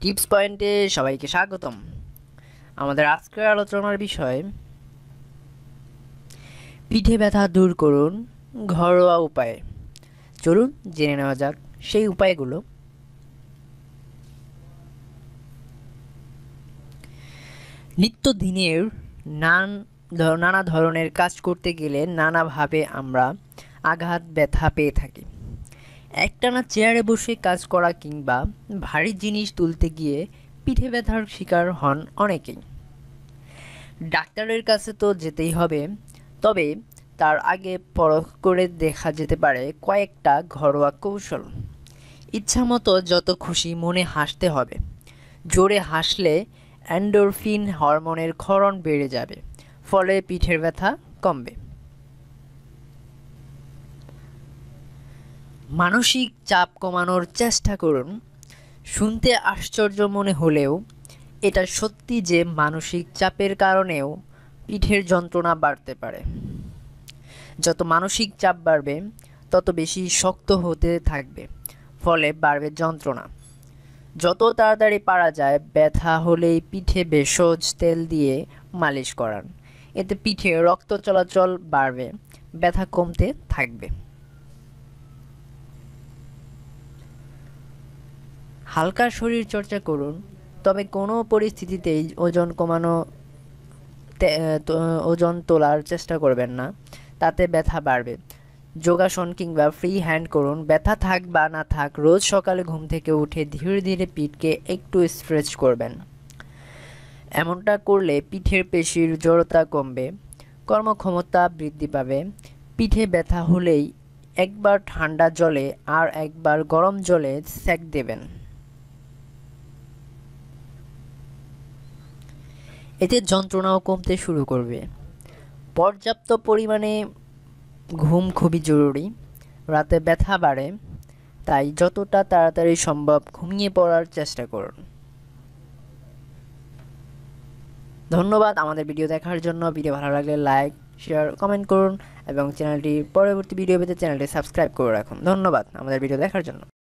Tips পয়েন্টে সবাইকে স্বাগতম। আমাদের আজকের আলোচনার বিষয়, পিঠে ব্যথা দূর করুন ঘরোয়া উপায়ে। চলুন জেনে নেওয়া যাক সেই উপায়গুলো। নিত্যদিনের নান নানা ধরনের কাজ করতে গেলে নানাভাবে আমরা আঘাত, ব্যথা পেয়ে থাকি। একটানা চেয়ারে বসে কাজ করা কিংবা ভারী জিনিস তুলতে গিয়ে পিঠে ব্যথার শিকার হন অনেকেই। ডাক্তারের কাছে তো যেতেই হবে, তবে তার আগে পরখ করে দেখা যেতে পারে কয়েকটা ঘরোয়া কৌশল। ইচ্ছামতো যত খুশি মনে হাসতে হবে। জোরে হাসলে অ্যান্ডোরফিন হরমোনের ক্ষরণ বেড়ে যাবে, ফলে পিঠের ব্যথা কমবে। মানসিক চাপ কমানোর চেষ্টা করুন। শুনতে আশ্চর্য মনে হলেও এটা সত্যি যে মানসিক চাপের কারণেও পিঠের যন্ত্রণা বাড়তে পারে। যত মানসিক চাপ বাড়বে, তত বেশি শক্ত হতে থাকবে, ফলে বাড়বে যন্ত্রণা। যত তাড়াতাড়ি পারা যায়, ব্যথা হলেই পিঠে ভেষজ তেল দিয়ে মালিশ করান। এতে পিঠে রক্ত চলাচল বাড়বে, ব্যথা কমতে থাকবে। হালকা শরীর চর্চা করুন, তবে কোনো পরিস্থিতিতেই ওজন কমানো ওজন তোলার চেষ্টা করবেন না, তাতে ব্যথা বাড়বে। যোগাসন কিংবা ফ্রি হ্যান্ড করুন, ব্যথা থাক বা না থাক, রোজ সকালে ঘুম থেকে উঠে ধীরে ধীরে পিঠকে একটু স্ট্রেচ করবেন। এমনটা করলে পিঠের পেশির জড়তা কমবে, কর্মক্ষমতা বৃদ্ধি পাবে। পিঠে ব্যথা হলেই একবার ঠান্ডা জলে আর একবার গরম জলে সেক দেবেন। এতে যন্ত্রণাও কমতে শুরু করবে। পর্যাপ্ত পরিমাণে ঘুম খুবই জরুরি। রাতে ব্যথা বাড়ে, তাই যতটা তাড়াতাড়ি সম্ভব ঘুমিয়ে পড়ার চেষ্টা করুন। ধন্যবাদ আমাদের ভিডিও দেখার জন্য। ভিডিও ভালো লাগলে লাইক, শেয়ার, কমেন্ট করুন এবং চ্যানেলটি পরবর্তী ভিডিও পেতে চ্যানেলটি সাবস্ক্রাইব করে রাখুন। ধন্যবাদ আমাদের ভিডিও দেখার জন্য।